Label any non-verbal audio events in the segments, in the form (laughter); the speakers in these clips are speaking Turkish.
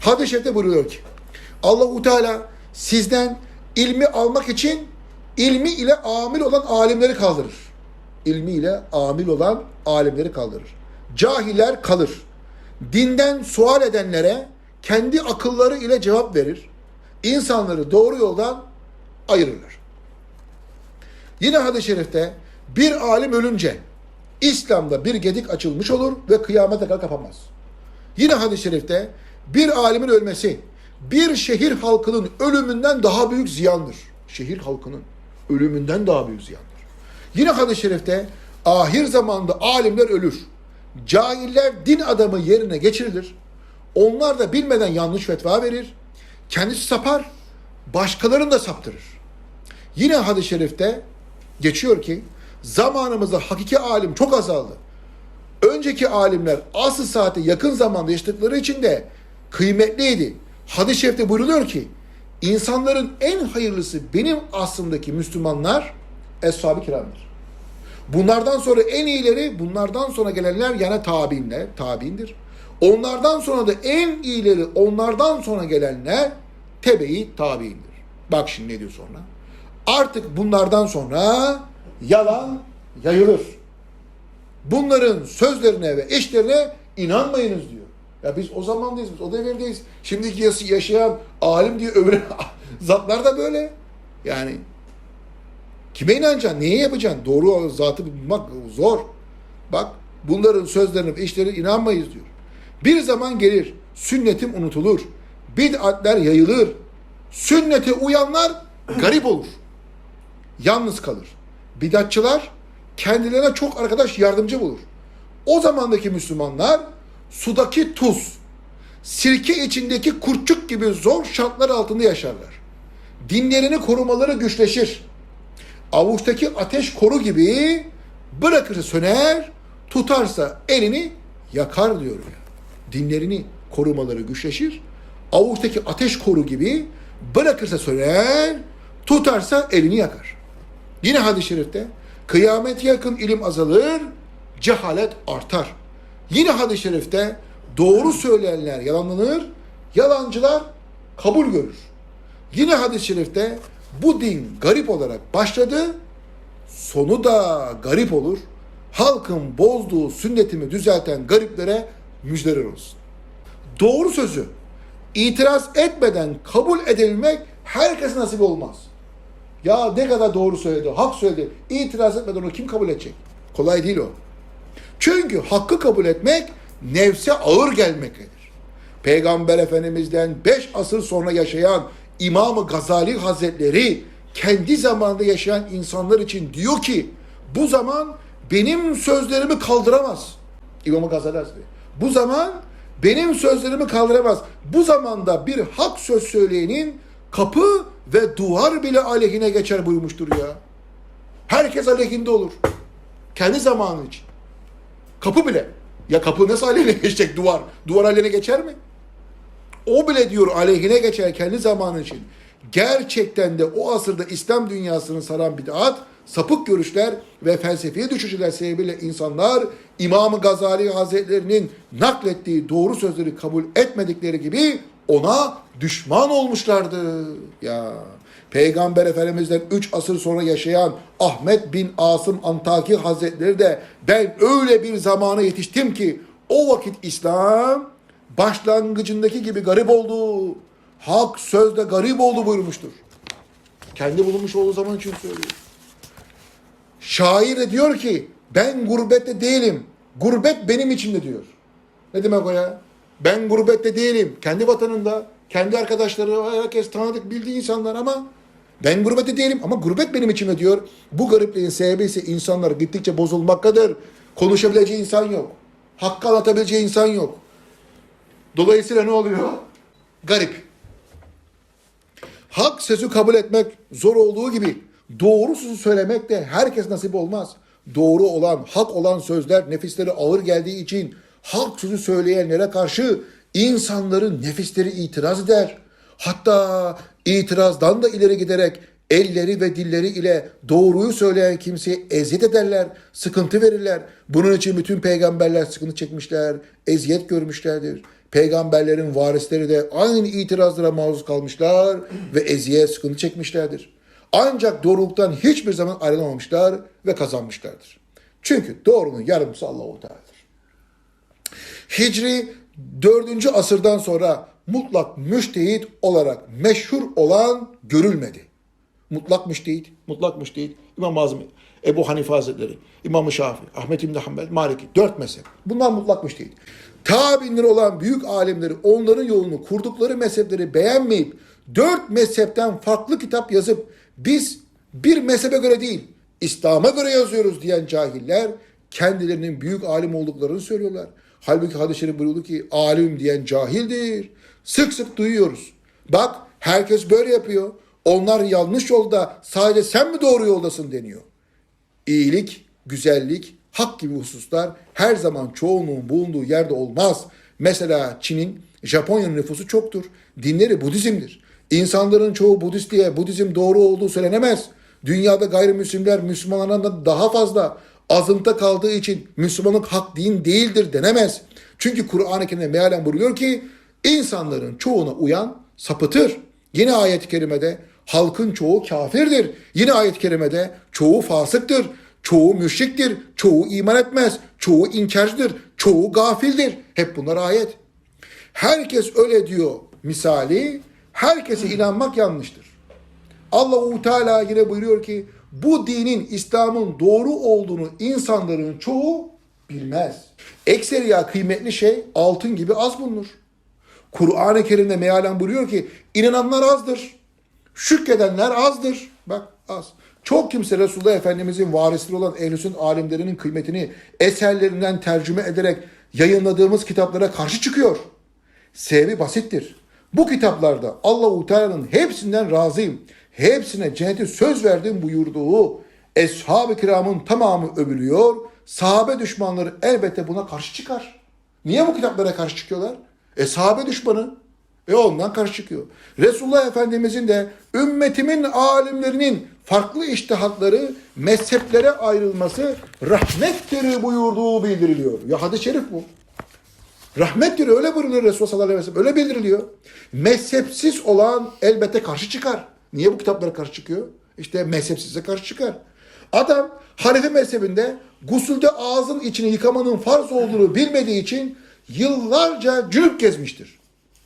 Hadis-i şerifte buyuruyor ki Allahu Teala sizden ilmi almak için ilmi ile amil olan alimleri kaldırır. İlmi ile amil olan alimleri kaldırır. Cahiller kalır. Dinden sual edenlere kendi akılları ile cevap verir. İnsanları doğru yoldan ayırırlar. Yine hadis-i şerifte bir alim ölünce İslam'da bir gedik açılmış olur ve kıyamete kadar kapanmaz. Yine hadis-i şerifte bir alimin ölmesi bir şehir halkının ölümünden daha büyük ziyandır. Şehir halkının ölümünden daha büyük ziyandır. Yine hadis-i şerifte ahir zamanda alimler ölür. Cahiller din adamı yerine geçirilir. Onlar da bilmeden yanlış fetva verir. Kendisi sapar, başkalarını da saptırır. Yine hadis-i şerifte geçiyor ki zamanımızda hakiki alim çok azaldı. Önceki alimler asıl saate yakın zamanda yaşadıkları için de kıymetliydi. Hadis-i şerifte buyruluyor ki insanların en hayırlısı benim aslımdaki Müslümanlar Eshab-ı Kiram'dır. Bunlardan sonra en iyileri bunlardan sonra gelenler yani tabiinler, tabiindir. Onlardan sonra da en iyileri onlardan sonra gelenler tebe-i tabiindir. Bak şimdi ne diyor sonra? Artık bunlardan sonra yalan yayılır. Bunların sözlerine ve işlerine inanmayınız diyor. Ya biz o zamandayız, biz o devirdeyiz. Şimdiki yaşayan alim diye övülen (laughs) zatlar da böyle. Yani kime inanacaksın, neye yapacaksın? Doğru zatı bulmak zor. Bak bunların sözlerine işlerine inanmayız diyor. Bir zaman gelir, sünnetim unutulur. Bid'atler yayılır. Sünnete uyanlar garip olur. Yalnız kalır. Bidatçılar kendilerine çok arkadaş yardımcı bulur. O zamandaki Müslümanlar sudaki tuz, sirke içindeki kurtçuk gibi zor şartlar altında yaşarlar. Dinlerini korumaları güçleşir. Avuçtaki ateş koru gibi bırakırsa söner, tutarsa elini yakar diyor. Dinlerini korumaları güçleşir. Avuçtaki ateş koru gibi bırakırsa söner, tutarsa elini yakar. Yine hadis-i şerifte kıyamet yakın ilim azalır, cehalet artar. Yine hadis-i şerifte doğru söyleyenler yalanlanır, yalancılar kabul görür. Yine hadis-i şerifte bu din garip olarak başladı, sonu da garip olur. Halkın bozduğu sünnetimi düzelten gariplere müjdeler olsun. Doğru sözü itiraz etmeden kabul edilmek herkese nasip olmaz. Ya ne kadar doğru söyledi, hak söyledi. İtiraz etmeden onu kim kabul edecek? Kolay değil o. Çünkü hakkı kabul etmek nefse ağır gelmektedir. Peygamber Efendimiz'den 5 asır sonra yaşayan İmam-ı Gazali Hazretleri kendi zamanında yaşayan insanlar için diyor ki bu zaman benim sözlerimi kaldıramaz. İmam-ı Gazali Hazretleri. Bu zaman benim sözlerimi kaldıramaz. Bu zamanda bir hak söz söyleyenin kapı ve duvar bile aleyhine geçer buyurmuştur ya. Herkes aleyhinde olur. Kendi zamanı için. Kapı bile. Ya kapı nasıl aleyhine (laughs) geçecek duvar? Duvar aleyhine geçer mi? O bile diyor aleyhine geçer kendi zamanı için. Gerçekten de o asırda İslam dünyasını saran bid'at, sapık görüşler ve felsefi düşüşler sebebiyle insanlar İmam-ı Gazali Hazretlerinin naklettiği doğru sözleri kabul etmedikleri gibi ona düşman olmuşlardı. Ya Peygamber Efendimiz'den 3 asır sonra yaşayan Ahmet bin Asım Antaki Hazretleri de ben öyle bir zamana yetiştim ki o vakit İslam başlangıcındaki gibi garip oldu. Hak sözde garip oldu buyurmuştur. Kendi bulunmuş olduğu zaman için söylüyor. Şair de diyor ki ben gurbette değilim. Gurbet benim içimde diyor. Ne demek o ya? Ben gurbette değilim. Kendi vatanında, kendi arkadaşları, herkes tanıdık bildiği insanlar ama ben gurbette değilim ama gurbet benim içimde diyor. Bu garipliğin sebebi ise insanlar gittikçe bozulmaktadır. Konuşabileceği insan yok. Hakkı anlatabileceği insan yok. Dolayısıyla ne oluyor? Garip. Hak sözü kabul etmek zor olduğu gibi doğru sözü söylemek de herkes nasip olmaz. Doğru olan, hak olan sözler nefisleri ağır geldiği için hak sözü söyleyenlere karşı insanların nefisleri itiraz eder. Hatta itirazdan da ileri giderek elleri ve dilleri ile doğruyu söyleyen kimseye eziyet ederler, sıkıntı verirler. Bunun için bütün peygamberler sıkıntı çekmişler, eziyet görmüşlerdir. Peygamberlerin varisleri de aynı itirazlara maruz kalmışlar ve eziyet sıkıntı çekmişlerdir. Ancak doğruluktan hiçbir zaman ayrılamamışlar ve kazanmışlardır. Çünkü doğrunun yarımcısı Allah-u Teala'dır. Hicri 4. asırdan sonra mutlak müştehit olarak meşhur olan görülmedi. Mutlak müştehit, mutlak müştehit İmam-ı Azam, Ebu Hanife Hazretleri, İmam-ı Şafii, Ahmet İbni Hanbel, Maliki. Dört mezhep. Bunlar mutlak müştehit. Tabi'inleri olan büyük alimleri onların yolunu kurdukları mezhepleri beğenmeyip dört mezhepten farklı kitap yazıp biz bir mezhebe göre değil İslam'a göre yazıyoruz diyen cahiller kendilerinin büyük alim olduklarını söylüyorlar. Halbuki hadis-i şerif buyurdu ki alim diyen cahildir. Sık sık duyuyoruz. Bak herkes böyle yapıyor. Onlar yanlış yolda sadece sen mi doğru yoldasın deniyor. İyilik, güzellik, hak gibi hususlar her zaman çoğunluğun bulunduğu yerde olmaz. Mesela Çin'in, Japonya'nın nüfusu çoktur. Dinleri Budizm'dir. İnsanların çoğu Budist diye Budizm doğru olduğu söylenemez. Dünyada gayrimüslimler Müslümanlardan daha fazla azınlıkta kaldığı için Müslümanlık hak din değildir denemez. Çünkü Kur'an-ı Kerim'de mealen buyuruyor ki insanların çoğuna uyan sapıtır. Yine ayet-i kerimede halkın çoğu kafirdir. Yine ayet-i kerimede çoğu fasıktır, çoğu müşriktir, çoğu iman etmez, çoğu inkarcıdır, çoğu gafildir. Hep bunlar ayet. Herkes öyle diyor misali, herkese inanmak yanlıştır. Allahu Teala yine buyuruyor ki bu dinin İslam'ın doğru olduğunu insanların çoğu bilmez. Ekseriya kıymetli şey altın gibi az bulunur. Kur'an-ı Kerim'de mealen buyuruyor ki inananlar azdır. Şükredenler azdır. Bak az. Çok kimse Resulullah Efendimizin varisleri olan ehl alimlerinin kıymetini eserlerinden tercüme ederek yayınladığımız kitaplara karşı çıkıyor. Sebebi basittir. Bu kitaplarda Allahu Teala'nın hepsinden razıyım. Hepsine cenneti söz verdim buyurduğu Eshab-ı kiramın tamamı övülüyor. Sahabe düşmanları elbette buna karşı çıkar. Niye bu kitaplara karşı çıkıyorlar? E sahabe düşmanı. E ondan karşı çıkıyor. Resulullah Efendimizin de ümmetimin alimlerinin farklı iştihatları mezheplere ayrılması rahmettir buyurduğu bildiriliyor. Ya hadis-i şerif bu. Rahmettir öyle buyuruyor Resulullah sallallahu aleyhi ve sellem. Öyle bildiriliyor. Mezhepsiz olan elbette karşı çıkar. Niye bu kitaplara karşı çıkıyor? İşte mezhepsize karşı çıkar. Adam Hanefi mezhebinde gusulde ağzın içini yıkamanın farz olduğunu bilmediği için yıllarca cünüp gezmiştir.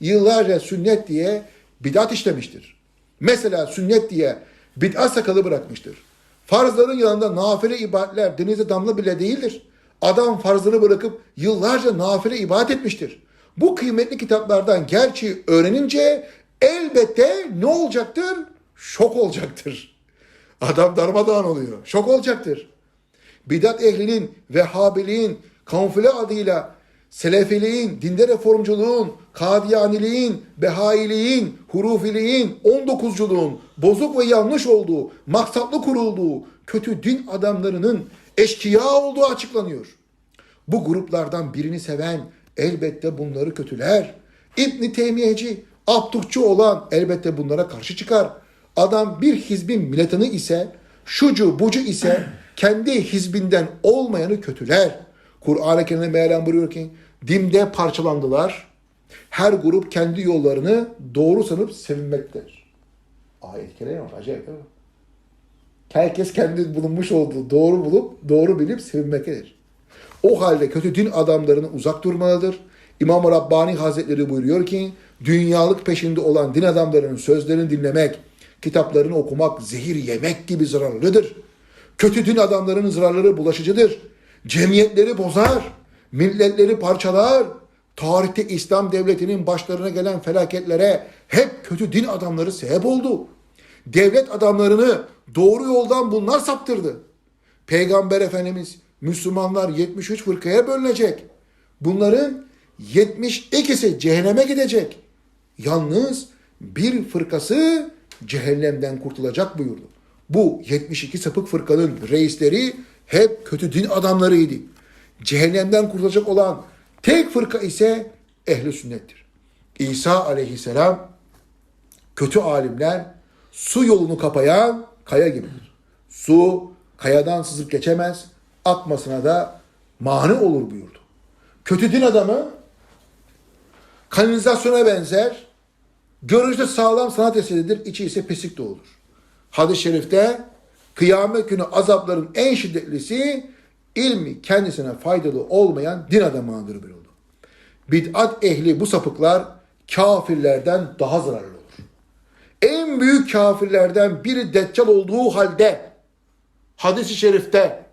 Yıllarca sünnet diye bidat işlemiştir. Mesela sünnet diye bid'at sakalı bırakmıştır. Farzların yanında nafile ibadetler denize damla bile değildir. Adam farzını bırakıp yıllarca nafile ibadet etmiştir. Bu kıymetli kitaplardan gerçeği öğrenince elbette ne olacaktır? Şok olacaktır. Adam darmadağın oluyor. Şok olacaktır. Bidat ehlinin, Vehhabiliğin, kamufle adıyla Selefiliğin, dinde reformculuğun, Kadiyaniliğin, Behailiğin, Hurufiliğin, 19'culuğun bozuk ve yanlış olduğu, maksatlı kurulduğu, kötü din adamlarının eşkıya olduğu açıklanıyor. Bu gruplardan birini seven elbette bunları kötüler. İbn Teymiyeci, Abdukçu olan elbette bunlara karşı çıkar. Adam bir hizbin militanı ise, şucu bucu ise kendi hizbinden olmayanı kötüler. Kur'an-ı Kerim'de mealen buyuruyor ki, dimde parçalandılar. Her grup kendi yollarını doğru sanıp sevinmektedir. Ayet-i kerime acayip değil mi? Herkes kendi bulunmuş olduğu doğru bulup, doğru bilip sevinmektedir. O halde kötü din adamlarına uzak durmalıdır. İmam-ı Rabbani Hazretleri buyuruyor ki, dünyalık peşinde olan din adamlarının sözlerini dinlemek, kitaplarını okumak zehir yemek gibi zararlıdır. Kötü din adamlarının zararları bulaşıcıdır. Cemiyetleri bozar, milletleri parçalar. Tarihte İslam devletinin başlarına gelen felaketlere hep kötü din adamları sebep oldu. Devlet adamlarını doğru yoldan bunlar saptırdı. Peygamber Efendimiz Müslümanlar 73 fırkaya bölünecek. Bunların 72'si cehenneme gidecek. Yalnız bir fırkası cehennemden kurtulacak buyurdu. Bu 72 sapık fırkanın reisleri hep kötü din adamlarıydı. Cehennemden kurtulacak olan tek fırka ise ehli sünnettir. İsa aleyhisselam kötü alimler su yolunu kapayan kaya gibidir. Su kayadan sızıp geçemez, akmasına da mani olur buyurdu. Kötü din adamı kanalizasyona benzer. Görünüşte sağlam sanat eseridir, içi ise pislik doludur. Hadis-i şerifte kıyamet günü azapların en şiddetlisi ilmi kendisine faydalı olmayan din adamıdır buyuruldu. Bid'at ehli bu sapıklar kafirlerden daha zararlı olur. En büyük kafirlerden biri deccal olduğu halde hadis-i şerifte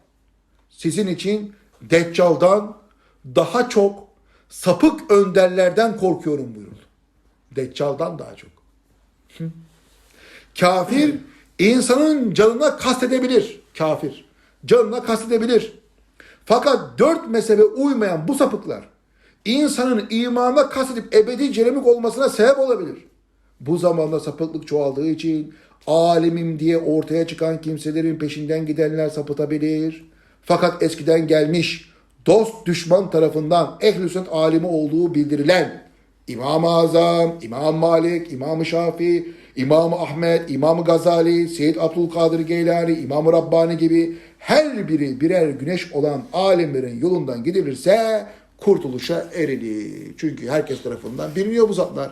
sizin için deccaldan daha çok sapık önderlerden korkuyorum buyuruldu. Deccaldan daha çok. Kafir insanın canına kastedebilir. Kafir. Canına kastedebilir. Fakat dört mezhebe uymayan bu sapıklar insanın imanına kastedip ebedi ceremik olmasına sebep olabilir. Bu zamanda sapıklık çoğaldığı için alimim diye ortaya çıkan kimselerin peşinden gidenler sapıtabilir. Fakat eskiden gelmiş dost düşman tarafından ehl-i sünnet alimi olduğu bildirilen İmam-ı Azam, İmam Malik, İmam-ı Şafii, İmam Ahmet, İmam Gazali, Seyyid Abdülkadir Geylani, İmam Rabbani gibi her biri birer güneş olan alimlerin yolundan gidilirse kurtuluşa erilir. Çünkü herkes tarafından biliniyor bu zatlar.